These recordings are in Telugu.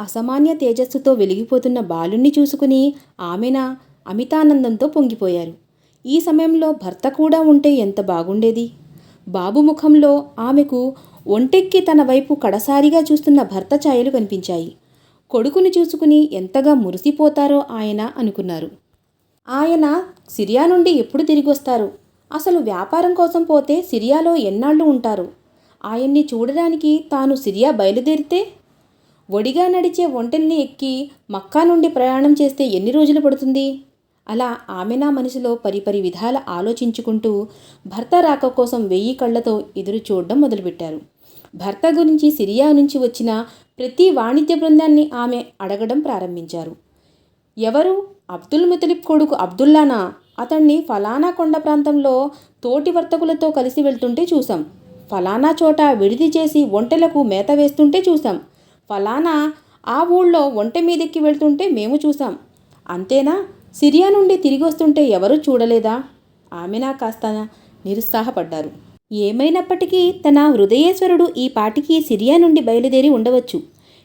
అసామాన్య తేజస్సుతో వెలిగిపోతున్న బాలుణ్ణి చూసుకుని ఆమెన అమితానందంతో పొంగిపోయారు. ఈ సమయంలో భర్త కూడా ఉంటే ఎంత బాగుండేది? బాబు ముఖంలో ఆమెకు ఒంటెక్కి తన వైపు కడసారిగా చూస్తున్న భర్త ఛాయలు కనిపించాయి. కొడుకుని చూసుకుని ఎంతగా మురిసిపోతారో ఆయన అనుకున్నారు. ఆయన సిరియా నుండి ఎప్పుడు తిరిగి వస్తారు అసలు వ్యాపారం కోసం పోతే సిరియాలో ఎన్నాళ్ళు ఉంటారు? ఆయన్ని చూడడానికి తాను సిరియా బయలుదేరితే ఒడిగా నడిచే ఒంటెల్ని ఎక్కి మక్కా నుండి ప్రయాణం చేస్తే ఎన్ని రోజులు పడుతుంది? అలా ఆమెనా మనసులో పరిపరి విధాల ఆలోచించుకుంటూ భర్త రాక కోసం వెయ్యి కళ్ళతో ఎదురు చూడడం మొదలుపెట్టారు. భర్త గురించి సిరియా నుంచి వచ్చిన ప్రతి వాణిజ్య బృందాన్ని ఆమె అడగడం ప్రారంభించారు. ఎవరు? అబ్దుల్ ముతలిబ్ కొడుకు అబ్దుల్లానా? అతన్ని ఫలానా కొండ ప్రాంతంలో తోటి వర్తకులతో కలిసి వెళ్తుంటే చూసాం ఫలానా చోట విడిది చేసి ఒంటెలకు మేత వేస్తుంటే చూసాం ఫలానా? ఆ ఊళ్ళో ఒంట మీదెక్కి వెళ్తుంటే మేము చూసాం అంతేనా? సిరియా నుండి తిరిగి వస్తుంటే ఎవరూ చూడలేదా? ఆమెనా కాస్త నిరుత్సాహపడ్డారు. ఏమైనప్పటికీ తన హృదయేశ్వరుడు ఈ పాటికి సిరియా నుండి బయలుదేరి ఉండవచ్చు.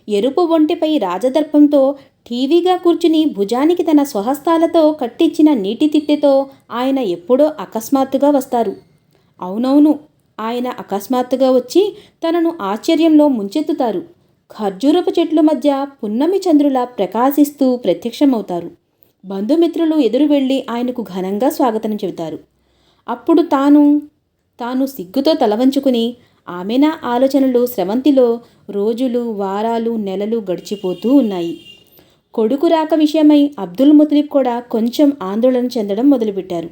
ఎరుపు ఒంటిపై రాజదర్పంతో టీవీగా కూర్చుని భుజానికి తన స్వహస్తాలతో కట్టించిన నీటి తిట్టెతో ఆయన ఎప్పుడో అకస్మాత్తుగా వస్తారు. అవునవును ఆయన అకస్మాత్తుగా వచ్చి తనను ఆశ్చర్యంలో ముంచెత్తుతారు. ఖర్జూరపు చెట్ల మధ్య పున్నమి చంద్రులా ప్రకాశిస్తూ ప్రత్యక్షమవుతారు. బంధుమిత్రులు ఎదురు వెళ్ళి ఆయనకు ఘనంగా స్వాగతం చెబుతారు. అప్పుడు తాను తాను సిగ్గుతో తలవంచుకుని ఆమెనా ఆలోచనలు స్రవంతిలో రోజులు వారాలు నెలలు గడిచిపోతూ ఉన్నాయి. కొడుకు రాక విషయమై అబ్దుల్ ముతలిబ్ కూడా కొంచెం ఆందోళన చెందడం మొదలుపెట్టారు.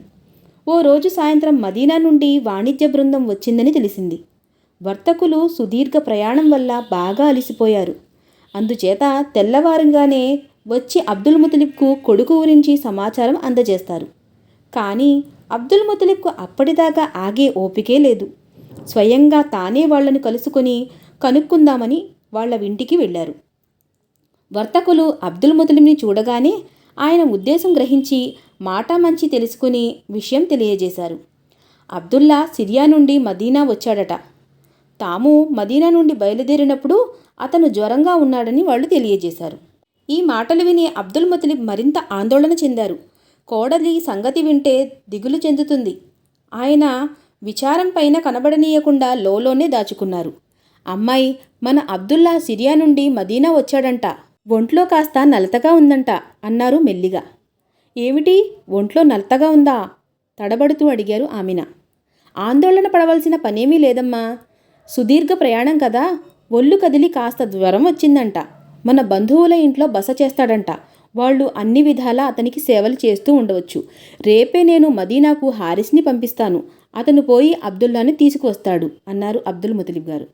ఓ రోజు సాయంత్రం మదీనా నుండి వాణిజ్య బృందం వచ్చిందని తెలిసింది. వర్తకులు సుదీర్ఘ ప్రయాణం వల్ల బాగా అలిసిపోయారు. అందుచేత తెల్లవారంగానే వచ్చి అబ్దుల్ ముతలిబ్కు కొడుకు గురించి సమాచారం అందజేస్తారు. కానీ అబ్దుల్ ముతలిబ్కు అప్పటిదాకా ఆగే ఓపికే లేదు. స్వయంగా తానే వాళ్ళను కలుసుకొని కనుక్కుందామని వాళ్ళ ఇంటికి వెళ్ళారు. వర్తకులు అబ్దుల్ ముతలింని చూడగానే ఆయన ఉద్దేశం గ్రహించి మాట మంచి తెలుసుకుని విషయం తెలియజేశారు. అబ్దుల్లా సిరియా నుండి మదీనా వచ్చాడట. తాము మదీనా నుండి బయలుదేరినప్పుడు అతను జ్వరంగా ఉన్నాడని వాళ్ళు తెలియజేశారు. ఈ మాటలు విని అబ్దుల్ ముతలిబ్ మరింత ఆందోళన చెందారు. కోడలి సంగతి వింటే దిగులు చెందుతుంది. ఆయన విచారం పైన కనబడనీయకుండా లోలోనే దాచుకున్నారు. అమ్మాయి మన అబ్దుల్లా సిరియా నుండి మదీనా వచ్చాడంట. ఒంట్లో కాస్త నలతగా ఉందంట అన్నారు మెల్లిగా. ఏమిటి? ఒంట్లో నలతగా ఉందా? తడబడుతూ అడిగారు ఆమెన. ఆందోళన పడవలసిన పనేమీ లేదమ్మా. సుదీర్ఘ ప్రయాణం కదా? ఒళ్ళు కదిలి కాస్త జ్వరం వచ్చిందంట. మన బంధువుల ఇంట్లో బస చేస్తాడంట. వాళ్ళు అన్ని విధాలా అతనికి సేవలు చేస్తూ ఉండవచ్చు. రేపే నేను మదీనాకు హారిస్ని పంపిస్తాను. అతను పోయి అబ్దుల్లాని తీసుకువస్తాడు అన్నారు అబ్దుల్ ముతలిబ్ గారు.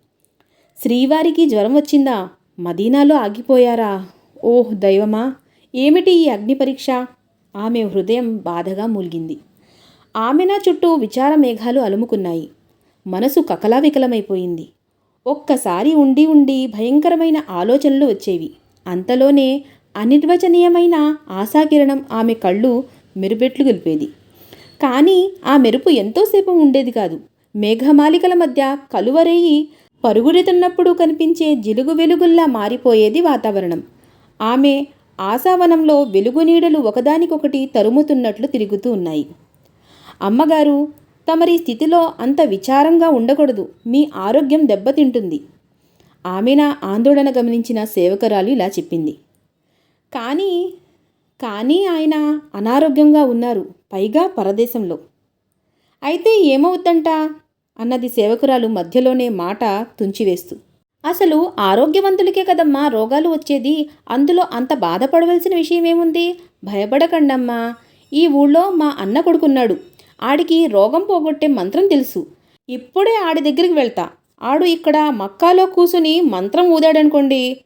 శ్రీవారికి జ్వరం వచ్చిందా? మదీనాలో ఆగిపోయారా? ఓహ్ దైవమా! ఏమిటి ఈ అగ్ని పరీక్ష? ఆమె హృదయం బాధగా మూలిగింది. ఆమెనా చుట్టూ విచార మేఘాలు అలుముకున్నాయి. మనసు కకలావికలమైపోయింది. ఒక్కసారి ఉండి ఉండి భయంకరమైన ఆలోచనలు వచ్చేవి. అంతలోనే అనిర్వచనీయమైన ఆశాకిరణం ఆమె కళ్ళు మెరుపెట్లు గెలిపేది. కానీ ఆ మెరుపు ఎంతోసేపు ఉండేది కాదు. మేఘమాలికల మధ్య కలువరేయి పరుగురెతున్నప్పుడు కనిపించే జిలుగు వెలుగుల్లా మారిపోయేది వాతావరణం. ఆమె ఆశావనంలో వెలుగు నీడలు ఒకదానికొకటి తరుముతున్నట్లు తిరుగుతూ ఉన్నాయి. అమ్మగారు తమరి స్థితిలో అంత విచారంగా ఉండకూడదు. మీ ఆరోగ్యం దెబ్బతింటుంది. ఆమెన ఆందోళన గమనించిన సేవకురాలు ఇలా చెప్పింది. కానీ కానీ ఆయన అనారోగ్యంగా ఉన్నారు. పైగా పరదేశంలో. అయితే ఏమవుద్దంట? అన్నది సేవకురాలు మధ్యలోనే మాట తుంచివేస్తూ. అసలు ఆరోగ్యవంతులకే కదమ్మా రోగాలు వచ్చేది? అందులో అంత బాధపడవలసిన విషయం ఏముంది భయపడకండమ్మా. ఈ ఊళ్ళో మా అన్న కొడుకున్నాడు. ఆడికి రోగం పోగొట్టే మంత్రం తెలుసు. ఇప్పుడే ఆడి దగ్గరికి వెళ్తా. ఆడు ఇక్కడ మక్కాలో కూసుని మంత్రం ఊదాడనుకోండి.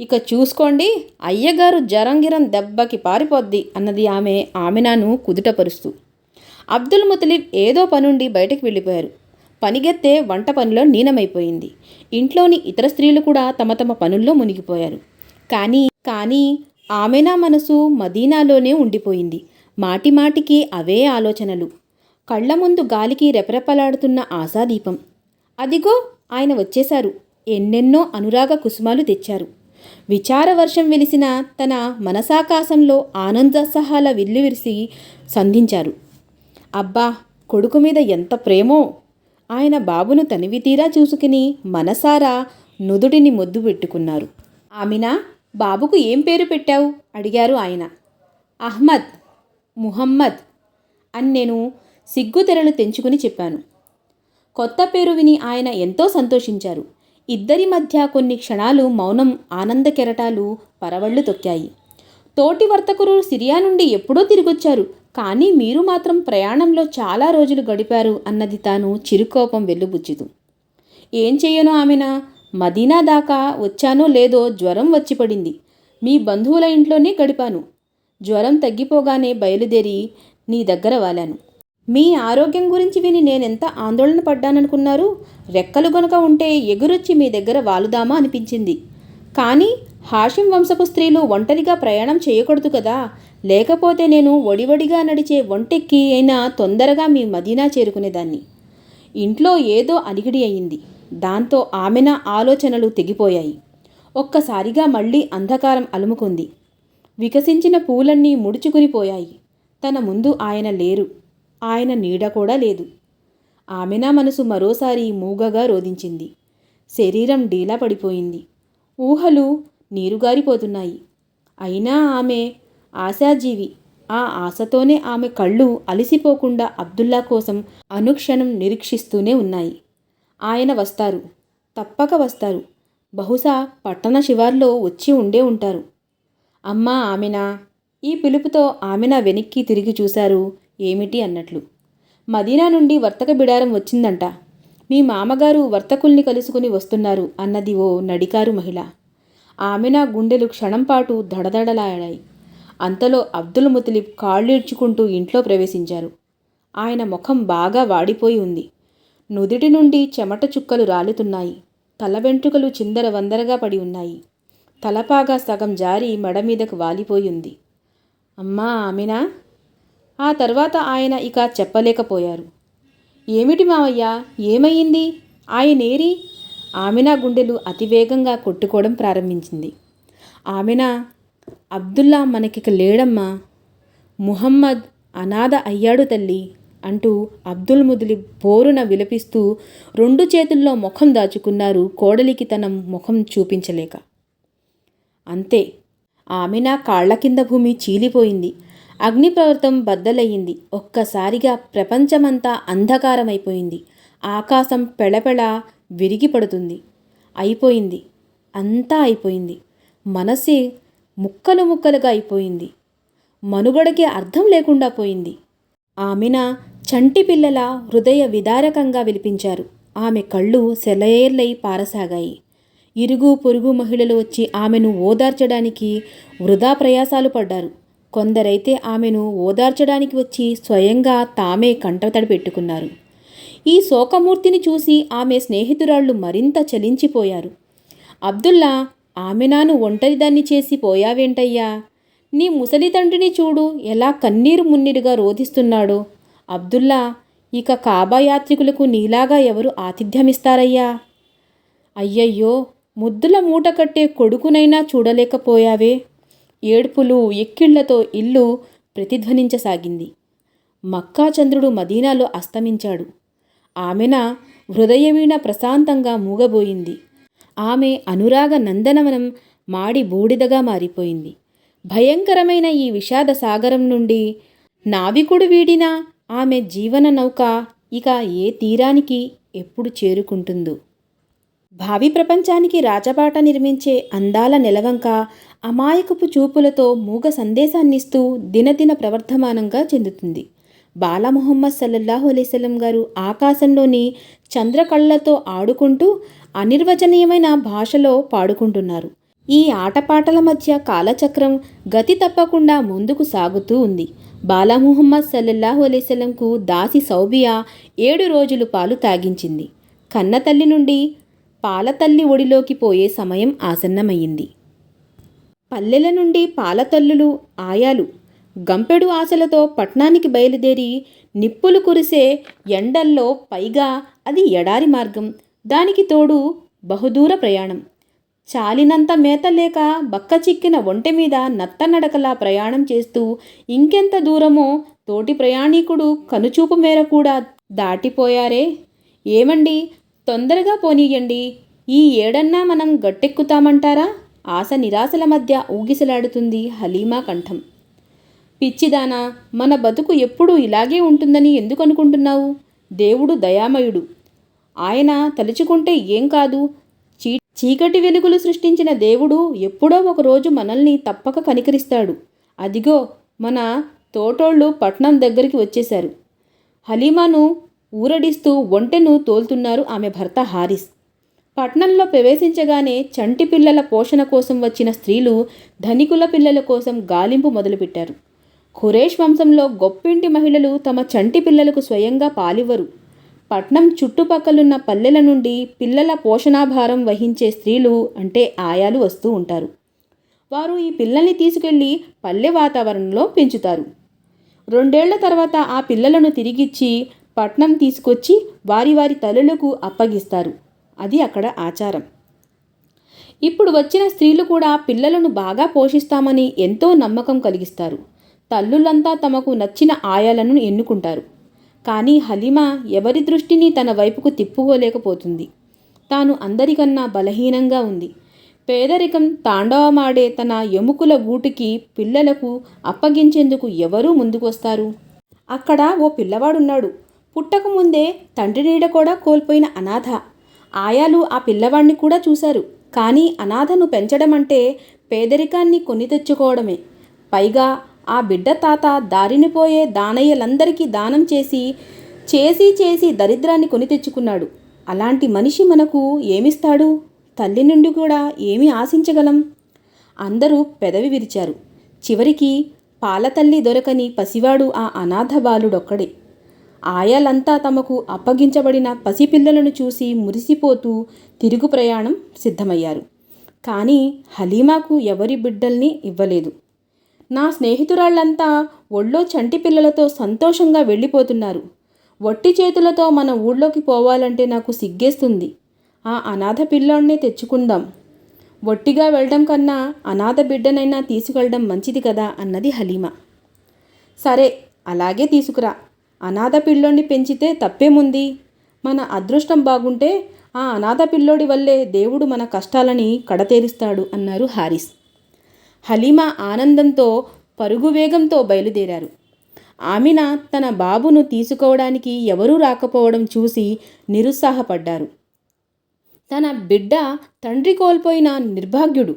ఇక చూసుకోండి అయ్యగారు జరంగిరం దెబ్బకి పారిపోద్ది అన్నది ఆమె ఆమెనాను కుదుటపరుస్తూ. అబ్దుల్ ముతలిబ్ ఏదో పనుండి బయటకు వెళ్ళిపోయారు. పనిగెత్తే వంట పనిలో నీనమైపోయింది. ఇంట్లోని ఇతర స్త్రీలు కూడా తమ తమ పనుల్లో మునిగిపోయారు. కానీ కానీ ఆమెనా మనసు మదీనాలోనే ఉండిపోయింది. మాటిమాటికి అవే ఆలోచనలు. కళ్ళ ముందు గాలికి రెపరెపలాడుతున్న ఆశాదీపం. అదిగో ఆయన వచ్చేశారు. ఎన్నెన్నో అనురాగ కుసుమాలు తెచ్చారు. విచారవర్షం వెలిసిన తన మనసాకాశంలో ఆనందోత్సాహాల విల్లు విరిసి సంధించారు. అబ్బా కొడుకు మీద ఎంత ప్రేమో! ఆయన బాబును తనివితీరా చూసుకుని మనసారా నుదుటిని ముద్దు పెట్టుకున్నారు. ఆమెనా బాబుకు ఏం పేరు పెట్టావు? అడిగారు ఆయన. అహ్మద్ ముహమ్మద్. అని నేను సిగ్గు తెరలు తెంచుకుని చెప్పాను. కొత్త పేరు విని ఆయన ఎంతో సంతోషించారు. ఇద్దరి మధ్య కొన్ని క్షణాలు మౌనం ఆనంద కెరటాలు పరవళ్ళు తొక్కాయి. తోటి వర్తకులు సిరియా నుండి ఎప్పుడో తిరిగొచ్చారు. కానీ మీరు మాత్రం ప్రయాణంలో చాలా రోజులు గడిపారు అన్నది తాను చిరుకోపం వెల్లుబుచ్చుదు ఏం చెయ్యను ఆమెన? మదీనా దాకా వచ్చానో లేదో జ్వరం వచ్చి పడింది. మీ బంధువుల ఇంట్లోనే గడిపాను. జ్వరం తగ్గిపోగానే బయలుదేరి నీ దగ్గర వాలాను. మీ ఆరోగ్యం గురించి విని నేనెంత ఆందోళన పడ్డాననుకున్నారు? రెక్కలు గనుక ఉంటే ఎగురొచ్చి మీ దగ్గర వాలుదామా అనిపించింది. కానీ హాషిం వంశపు స్త్రీలు ఒంటరిగా ప్రయాణం చేయకూడదు కదా. లేకపోతే నేను ఒడివడిగా నడిచే ఒంటెక్కి అయినా తొందరగా మీ మదీనా చేరుకునేదాన్ని. ఇంట్లో ఏదో అలిగిడి అయింది. దాంతో ఆమెన ఆలోచనలు తెగిపోయాయి. ఒక్కసారిగా మళ్ళీ అంధకారం అలుముకుంది. వికసించిన పూలన్నీ ముడుచుకునిపోయాయి తన ముందు ఆయన లేరు. ఆయన నీడ కూడా లేదు. ఆమెనా మనసు మరోసారి మూగగా రోధించింది. శరీరం డీలా పడిపోయింది. ఊహలు నీరుగారిపోతున్నాయి. అయినా ఆమె ఆశాజీవి. ఆ ఆశతోనే ఆమె కళ్ళు అలసిపోకుండా అబ్దుల్లా కోసం అనుక్షణం నిరీక్షిస్తూనే ఉన్నాయి. ఆయన వస్తారు. తప్పక వస్తారు. బహుశా పట్టణ శివార్లో వచ్చి ఉండే ఉంటారు. అమ్మా ఆమెనా? ఈ పిలుపుతో ఆమెన వెనక్కి తిరిగి చూశారు ఏమిటి అన్నట్లు. మదీనా నుండి వర్తక బిడారం వచ్చిందంట. మీ మామగారు వర్తకుల్ని కలుసుకుని వస్తున్నారు అన్నది ఓ నడికారు మహిళ. ఆమెనా గుండెలు క్షణంపాటు దడదడలాడాయి. అంతలో అబ్దుల్ ముతలిబ్ కాళ్ళీడ్చుకుంటూ ఇంట్లో ప్రవేశించారు. ఆయన ముఖం బాగా వాడిపోయి ఉంది. నుదిటి నుండి చెమట చుక్కలు రాలుతున్నాయి. తల వెంట్రుకలు చిందర వందరగా పడి ఉన్నాయి. తలపాగా సగం జారి మెడ మీదకు వాలిపోయి ఉంది. అమ్మా ఆమెనా? ఆ తర్వాత ఆయన ఇక చెప్పలేకపోయారు. ఏమిటి మావయ్య? ఏమయ్యింది? ఆయనేరి? ఆమెనా గుండెలు అతివేగంగా కొట్టుకోవడం ప్రారంభించింది. ఆమెనా? అబ్దుల్లా మనకిక లేడమ్మా. ముహమ్మద్ అనాథ అయ్యాడు తల్లి అంటూ అబ్దుల్ ముదిలి బోరున విలపిస్తూ రెండు చేతుల్లో ముఖం దాచుకున్నారు కోడలికి తన ముఖం చూపించలేక. అంతే. ఆమెనా కాళ్ళ కింద భూమి చీలిపోయింది. అగ్నిపర్వతం బద్దలయ్యింది. ఒక్కసారిగా ప్రపంచమంతా అంధకారమైపోయింది. ఆకాశం పెళపెళ విరిగి పడుతుంది. అయిపోయింది. అంతా అయిపోయింది. మనసే ముక్కలు ముక్కలుగా అయిపోయింది. మనుగడకి అర్థం లేకుండా పోయింది. ఆమెన చంటి పిల్లల హృదయ విదారకంగా విలిపించారు. ఆమె కళ్ళు సెలయేర్లై పారసాగాయి. ఇరుగు పొరుగు మహిళలు వచ్చి ఆమెను ఓదార్చడానికి వృధా ప్రయాసాలు పడ్డారు. కొందరైతే ఆమెను ఓదార్చడానికి వచ్చి స్వయంగా తామే కంటతడి పెట్టుకున్నారు. ఈ శోకమూర్తిని చూసి ఆమె స్నేహితురాళ్ళు మరింత చలించిపోయారు. అబ్దుల్లా ఆమెనాను ఒంటరిదాన్ని చేసి పోయావేంటయ్యా? నీ ముసలి తండ్రిని చూడు ఎలా కన్నీరు మున్నీరుగా రోధిస్తున్నాడో. అబ్దుల్లా ఇక కాబా యాత్రికులకు నీలాగా ఎవరు ఆతిథ్యమిస్తారయ్యా? అయ్యయ్యో ముద్దుల మూట కట్టే కొడుకునైనా చూడలేకపోయావే. ఏడ్పులు ఎక్కిళ్ళతో ఇల్లు ప్రతిధ్వనించసాగింది. మక్కాచంద్రుడు మదీనాలో అస్తమించాడు. ఆమెన హృదయవీణ ప్రశాంతంగా మూగబోయింది. ఆమె అనురాగ నందనవనం మాడి బూడిదగా మారిపోయింది. భయంకరమైన ఈ విషాద సాగరం నుండి నావికుడు వీడిన ఆమె జీవన నౌక ఇక ఏ తీరానికి ఎప్పుడు చేరుకుంటుందో. భావి ప్రపంచానికి రాజబాట నిర్మించే అందాల నెలవంక అమాయకపు చూపులతో మూగ సందేశాన్నిస్తూ దినదిన ప్రవర్ధమానంగా చెందుతుంది. బాలా ముహమ్మద్ సల్లల్లాహు అలైవల్లం గారు ఆకాశంలోని చంద్రకళ్ళతో ఆడుకుంటూ అనిర్వచనీయమైన భాషలో పాడుకుంటున్నారు. ఈ ఆటపాటల మధ్య కాలచక్రం గతి తప్పకుండా ముందుకు సాగుతూ ఉంది. బాలా ముహమ్మద్ సల్లల్లాహు అలైవల్లంకు దాసి సౌబియా ఏడు రోజులు పాలు తాగించింది. కన్నతల్లి నుండి పాలతల్లి ఒడిలోకి పోయే సమయం ఆసన్నమయ్యింది. పల్లెల నుండి పాలతల్లులు ఆయాలు గంపెడు ఆశలతో పట్నానికి బయలుదేరి నిప్పులు కురిసే ఎండల్లో పైగా అది ఎడారి మార్గం. దానికి తోడు బహుదూర ప్రయాణం. చాలినంత మేత లేక బక్క చిక్కిన ఒంటె మీద నత్తనడకలా ప్రయాణం చేస్తూ ఇంకెంత దూరమో తోటి ప్రయాణికుడు కనుచూపు మేర కూడా దాటిపోయారే. ఏమండి తొందరగా పోనీయండి. ఈ ఏడన్నా మనం గట్టెక్కుతామంటారా? ఆశ నిరాశల మధ్య ఊగిసలాడుతుంది హలీమా కంఠం. పిచ్చిదానా మన బతుకు ఎప్పుడూ ఇలాగే ఉంటుందని ఎందుకు అనుకుంటున్నావు దేవుడు దయామయుడు. ఆయన తలుచుకుంటే ఏం కాదు. చీ చీకటి వెలుగులు సృష్టించిన దేవుడు ఎప్పుడో ఒకరోజు మనల్ని తప్పక కనికరిస్తాడు. అదిగో మన తోటోళ్ళు పట్నం దగ్గరికి వచ్చేశారు. హలీమాను ఊరడిస్తూ ఒంటెను తోలుతున్నారు ఆమె భర్త హారిస్. పట్నంలో ప్రవేశించగానే చంటి పిల్లల పోషణ కోసం వచ్చిన స్త్రీలు ధనికుల పిల్లల కోసం గాలింపు మొదలుపెట్టారు. ఖురేష్ వంశంలో గొప్పింటి మహిళలు తమ చంటి పిల్లలకు స్వయంగా పాలివ్వరు. పట్నం చుట్టుపక్కలున్న పల్లెల నుండి పిల్లల పోషణాభారం వహించే స్త్రీలు అంటే ఆయాలు వస్తూ ఉంటారు. వారు ఈ పిల్లల్ని తీసుకెళ్ళి పల్లె వాతావరణంలో పెంచుతారు. రెండేళ్ళ తర్వాత ఆ పిల్లలను తిరిగిచ్చి పట్నం తీసుకొచ్చి వారి వారి తల్లులకు అప్పగిస్తారు. అది అక్కడ ఆచారం. ఇప్పుడు వచ్చిన స్త్రీలు కూడా పిల్లలను బాగా పోషిస్తామని ఎంతో నమ్మకం కలిగిస్తారు. తల్లులంతా తమకు నచ్చిన ఆయాలను ఎన్నుకుంటారు. కానీ హలీమా ఎవరి దృష్టిని తన వైపుకు తిప్పుకోలేకపోతుంది. తాను అందరికన్నా బలహీనంగా ఉంది. పేదరికం తాండవమాడే తన ఎముకల గూటికి పిల్లలకు అప్పగించేందుకు ఎవరూ ముందుకొస్తారు? అక్కడ ఓ పిల్లవాడున్నాడు. పుట్టకముందే తండ్రి నీడ కూడా కోల్పోయిన అనాథ. ఆయాలు ఆ పిల్లవాడిని కూడా చూశారు. కానీ అనాథను పెంచడం అంటే పేదరికాన్ని కొని తెచ్చుకోవడమే. పైగా ఆ బిడ్డ తాత దారిని పోయే దానయ్యలందరికీ దానం చేసి చేసి చేసి దరిద్రాన్ని కొని తెచ్చుకున్నాడు. అలాంటి మనిషి మనకు ఏమిస్తాడు? తల్లి నుండి కూడా ఏమి ఆశించగలం? అందరూ పెదవి విరిచారు. చివరికి పాలతల్లి దొరకని పసివాడు ఆ అనాథ బాలుడొక్కడే. ఆయాలంతా తమకు అప్పగించబడిన పసిపిల్లలను చూసి మురిసిపోతూ తిరుగు ప్రయాణం సిద్ధమయ్యారు. కానీ హలీమాకు ఎవరి బిడ్డల్ని ఇవ్వలేదు. నా స్నేహితురాళ్ళంతా ఒళ్ళో చంటి పిల్లలతో సంతోషంగా వెళ్ళిపోతున్నారు. వట్టి చేతులతో మన ఊళ్ళోకి పోవాలంటే నాకు సిగ్గేస్తుంది. ఆ అనాథ పిల్లోడినే తెచ్చుకుందాం. వట్టిగా వెళ్ళడం కన్నా అనాథ బిడ్డనైనా తీసుకెళ్ళడం మంచిది కదా అన్నది హలీమా. సరే అలాగే తీసుకురా. అనాథ పిల్లోడిని పెంచితే తప్పేముంది? మన అదృష్టం బాగుంటే ఆ అనాథ పిల్లోడి వల్లే దేవుడు మన కష్టాలని కడతేరుస్తాడు అన్నారు హారిస్. హలీమా ఆనందంతో పరుగు వేగంతో బయలుదేరారు. ఆమెన తన బాబును తీసుకోవడానికి ఎవరూ రాకపోవడం చూసి నిరుత్సాహపడ్డారు. తన బిడ్డ తండ్రి కోల్పోయిన నిర్భాగ్యుడు.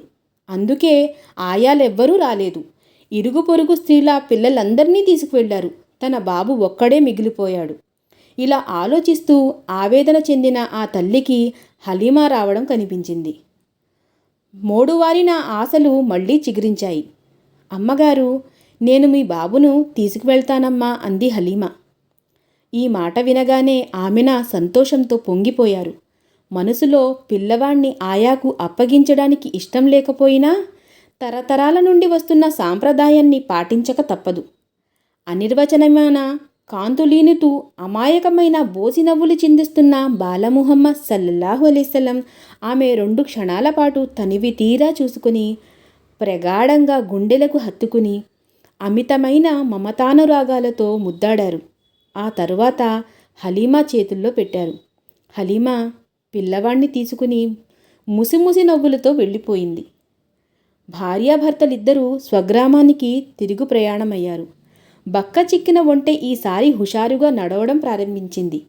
అందుకే ఆయాలెవ్వరూ రాలేదు. ఇరుగు పొరుగు స్త్రీల పిల్లలందరినీ తీసుకువెళ్ళారు తన బాబు ఒక్కడే మిగిలిపోయాడు. ఇలా ఆలోచిస్తూ ఆవేదన చెందిన ఆ తల్లికి హలీమా రావడం కనిపించింది. మోడువారిన ఆశలు మళ్ళీ చిగురించాయి. అమ్మగారు నేను మీ బాబును తీసుకువెళ్తానమ్మా అంది హలీమా. ఈ మాట వినగానే ఆమెన సంతోషంతో పొంగిపోయారు. మనసులో పిల్లవాణ్ణి ఆయాకు అప్పగించడానికి ఇష్టం లేకపోయినా తరతరాల నుండి వస్తున్న సాంప్రదాయాన్ని పాటించక తప్పదు. అనిర్వచనమైన కాంతులీనుతూ అమాయకమైన బోసి నవ్వులు చిందిస్తున్న బాలముహమ్మద్ సల్లల్లాహు అలైసల్లం ఆమె రెండు క్షణాల పాటు తనివి తీరా చూసుకుని ప్రగాఢంగా గుండెలకు హత్తుకుని అమితమైన మమతానురాగాలతో ముద్దాడారు. ఆ తరువాత హలీమా చేతుల్లో పెట్టారు. హలీమా పిల్లవాణ్ణి తీసుకుని ముసిముసి నవ్వులతో వెళ్ళిపోయింది. భార్యాభర్తలిద్దరూ స్వగ్రామానికి తిరుగు ప్రయాణమయ్యారు. బక్క చిక్కిన ఒంటె ఈసారి హుషారుగా నడవడం ప్రారంభించింది.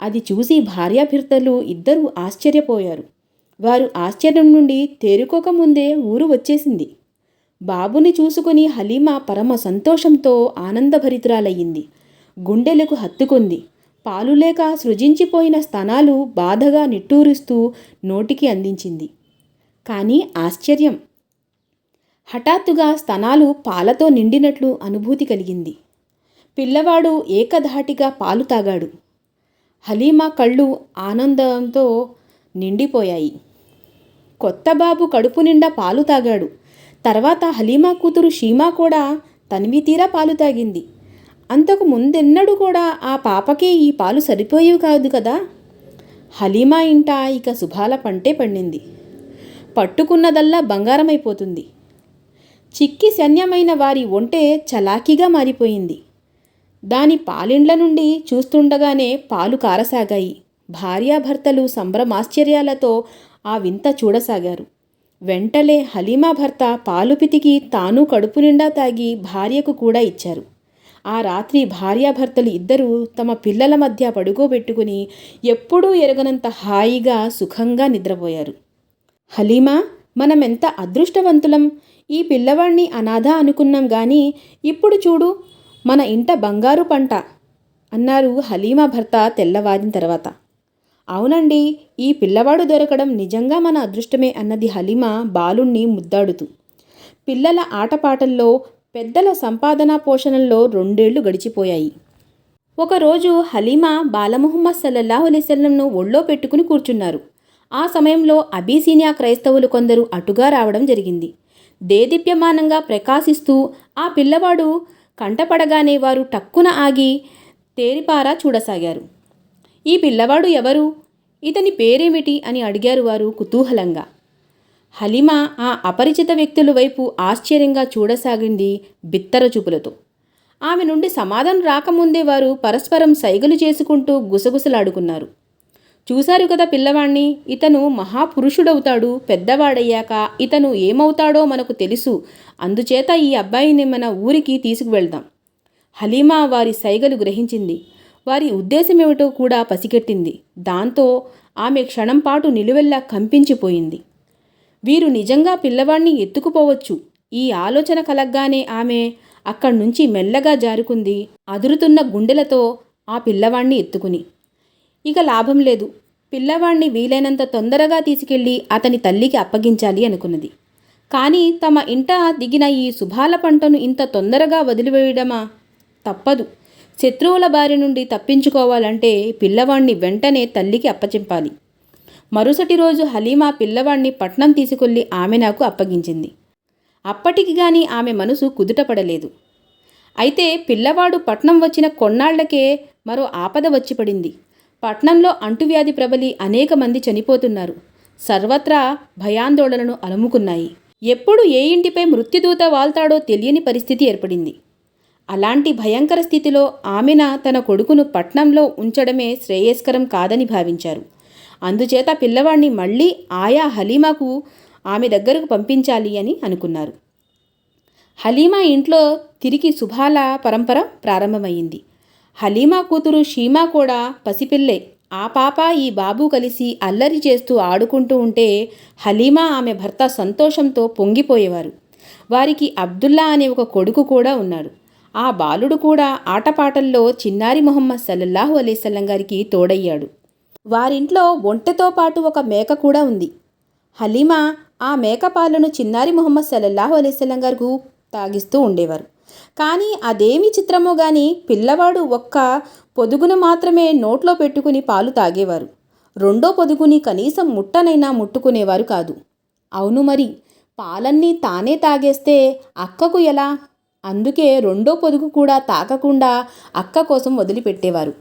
అది చూసి భార్యాభర్తలు ఇద్దరూ ఆశ్చర్యపోయారు. వారు ఆశ్చర్యం నుండి తేరుకోకముందే ఊరు వచ్చేసింది. బాబుని చూసుకుని హలీమా పరమ సంతోషంతో ఆనందభరితురాలయ్యింది. గుండెలకు హత్తుకుంది. పాలు లేక సృజించిపోయిన స్తనాలు బాధగా నిట్టూరుస్తూ నోటికి అందించింది. కానీ ఆశ్చర్యం! హఠాత్తుగా స్తనాలు పాలతో నిండినట్లు అనుభూతి కలిగింది. పిల్లవాడు ఏకధాటిగా పాలు తాగాడు. హలీమా కళ్ళు ఆనందంతో నిండిపోయాయి. కొత్త బాబు కడుపు నిండా పాలు తాగాడు. తర్వాత హలీమా కూతురు షీమా కూడా తనివి తీరా పాలు తాగింది. అంతకు ముందెన్నడూ కూడా ఆ పాపకే ఈ పాలు సరిపోయేవి కాదు కదా? హలీమా ఇంట ఇక శుభాల పంటే పండింది. పట్టుకున్నదల్లా బంగారమైపోతుంది. చిక్కి శన్యమైన వారి ఒంటే చలాకీగా మారిపోయింది. దాని పాలిండ్ల నుండి చూస్తుండగానే పాలు కారసాగాయి. భార్యాభర్తలు సంభ్రమాశ్చర్యాలతో ఆ వింత చూడసాగారు. వెంటలే హలీమా భర్త పాలు పితికి తాను కడుపు నిండా తాగి భార్యకు కూడా ఇచ్చారు. ఆ రాత్రి భార్యాభర్తలు ఇద్దరూ తమ పిల్లల మధ్య పడుకోబెట్టుకుని ఎప్పుడూ ఎరగనంత హాయిగా సుఖంగా నిద్రపోయారు. హలీమా మనమెంత అదృష్టవంతులం? ఈ పిల్లవాణ్ణి అనాథ అనుకున్నాం గాని ఇప్పుడు చూడు మన ఇంట బంగారు పంట అన్నారు హలీమా భర్త తెల్లవారిన తర్వాత. అవునండి ఈ పిల్లవాడు దొరకడం నిజంగా మన అదృష్టమే అన్నది హలీమా బాలుణ్ణి ముద్దాడుతూ. పిల్లల ఆటపాటల్లో పెద్దల సంపాదన పోషణల్లో రెండేళ్ళు గడిచిపోయాయి. ఒకరోజు హలీమా బాలముహమ్మద్ సల్లల్లాహు అలైసల్లంను ఒళ్ళో పెట్టుకుని కూర్చున్నారు. ఆ సమయంలో అబీసీనియా క్రైస్తవులు కొందరు అటుగా రావడం జరిగింది. దేదీప్యమానంగా ప్రకాశిస్తూ ఆ పిల్లవాడు కంటపడగానే వారు టక్కున ఆగి తేరిపారా చూడసాగారు. ఈ పిల్లవాడు ఎవరు? ఇతని పేరేమిటి? అని అడిగారు వారు కుతూహలంగా. హలీమా ఆ అపరిచిత వ్యక్తుల వైపు ఆశ్చర్యంగా చూడసాగింది బిత్తర చూపులతో. ఆమె నుండి సమాధానం రాకముందే వారు పరస్పరం సైగలు చేసుకుంటూ గుసగుసలాడుకున్నారు. చూశారు కదా పిల్లవాణ్ణి? ఇతను మహాపురుషుడవుతాడు పెద్దవాడయ్యాక ఇతను ఏమవుతాడో మనకు తెలుసు. అందుచేత ఈ అబ్బాయిని మన ఊరికి తీసుకువెళ్దాం. హలీమా వారి సైగలు గ్రహించింది. వారి ఉద్దేశమేమిటో కూడా పసిగట్టింది. దాంతో ఆమె క్షణం పాటు నిలువెల్లా కంపించిపోయింది. వీరు నిజంగా పిల్లవాణ్ణి ఎత్తుకుపోవచ్చు? ఈ ఆలోచన కలగ్గానే ఆమె అక్కడి నుంచి మెల్లగా జారుకుంది అదురుతున్న గుండెలతో ఆ పిల్లవాణ్ణి ఎత్తుకుని. ఇక లాభం లేదు. పిల్లవాణ్ణి వీలైనంత తొందరగా తీసుకెళ్ళి అతని తల్లికి అప్పగించాలి అనుకున్నది. కానీ తమ ఇంట దిగిన ఈ శుభాల పంటను ఇంత తొందరగా వదిలివేయడమా? తప్పదు. శత్రువుల బారి నుండి తప్పించుకోవాలంటే పిల్లవాణ్ణి వెంటనే తల్లికి అప్పచెంపాలి. మరుసటి రోజు హలీమా పిల్లవాణ్ణి పట్నం తీసుకెళ్ళి ఆమె నాకు అప్పగించింది. అప్పటికి గాని ఆమె మనసు కుదుటపడలేదు. అయితే పిల్లవాడు పట్నం వచ్చిన కొన్నాళ్ళకే మరో ఆపద వచ్చిపడింది. పట్నంలో అంటువ్యాధి ప్రబలి అనేక మంది చనిపోతున్నారు. సర్వత్రా భయాందోళనను అలముకున్నాయి. ఎప్పుడు ఏ ఇంటిపై మృత్యుదూత వాల్తాడో తెలియని పరిస్థితి ఏర్పడింది. అలాంటి భయంకర స్థితిలో ఆమెన తన కొడుకును పట్నంలో ఉంచడమే శ్రేయస్కరం కాదని భావించారు. అందుచేత పిల్లవాణ్ణి మళ్ళీ ఆయా హలీమాకు ఆమె దగ్గరకు పంపించాలి అని అనుకున్నారు. హలీమా ఇంట్లో తిరిగి శుభాల పరంపర ప్రారంభమైంది హలీమా కూతురు షీమా కూడా పసిపిల్లే. ఆ పాప ఈ బాబు కలిసి అల్లరి చేస్తూ ఆడుకుంటూ ఉంటే హలీమా ఆమె భర్త సంతోషంతో పొంగిపోయేవారు. వారికి అబ్దుల్లా అనే ఒక కొడుకు కూడా ఉన్నాడు. ఆ బాలుడు కూడా ఆటపాటల్లో చిన్నారి మొహమ్మద్ సల్లల్లాహు అలీసల్లం గారికి తోడయ్యాడు. వారింట్లో ఒంటెతో పాటు ఒక మేక కూడా ఉంది. హలీమా ఆ మేక పాలను చిన్నారి మొహమ్మద్ సల్లల్లాహు అలీసల్లం గారు తాగిస్తూ ఉండేవారు. కానీ అదేమి చిత్రమో గాని పిల్లవాడు ఒక్క పొదుగును మాత్రమే నోట్లో పెట్టుకుని పాలు తాగేవారు. రెండో పొదుగుని కనీసం ముట్టనైనా ముట్టుకునేవారు కాదు. అవును మరి పాలన్నీ తానే తాగేస్తే అక్కకు ఎలా? అందుకే రెండో పొదుగు కూడా తాకకుండా అక్క కోసం వదిలిపెట్టేవారు.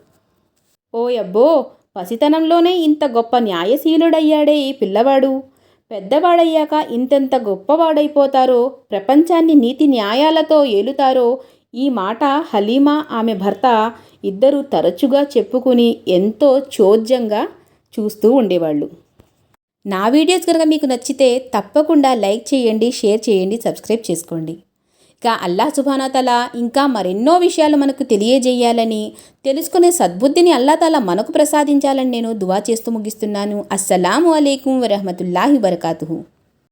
ఓయబ్బో పసితనంలోనే ఇంత గొప్ప న్యాయశీలుడయ్యాడే ఈ పిల్లవాడు. పెద్దవాడయ్యాక ఇంతెంత గొప్పవాడైపోతారో ప్రపంచాన్ని నీతి న్యాయాలతో ఏలుతారో ఈ మాట హలీమా ఆమె భర్త ఇద్దరూ తరచుగా చెప్పుకుని ఎంతో చోద్యంగా చూస్తూ ఉండేవాళ్ళు. నా వీడియోస్ కనుక మీకు నచ్చితే తప్పకుండా లైక్ చేయండి షేర్ చేయండి సబ్స్క్రైబ్ చేసుకోండి. ఇక అల్లా సుభానతల ఇంకా మరెన్నో విషయాలు మనకు తెలియజేయాలని తెలుసుకునే సద్బుద్ధిని అల్లాతల మనకు ప్రసాదించాలని నేను దువా చేస్తూ ముగిస్తున్నాను. అస్సలాము అలైకుం వరహమతుల్లాహి వరకాతుహు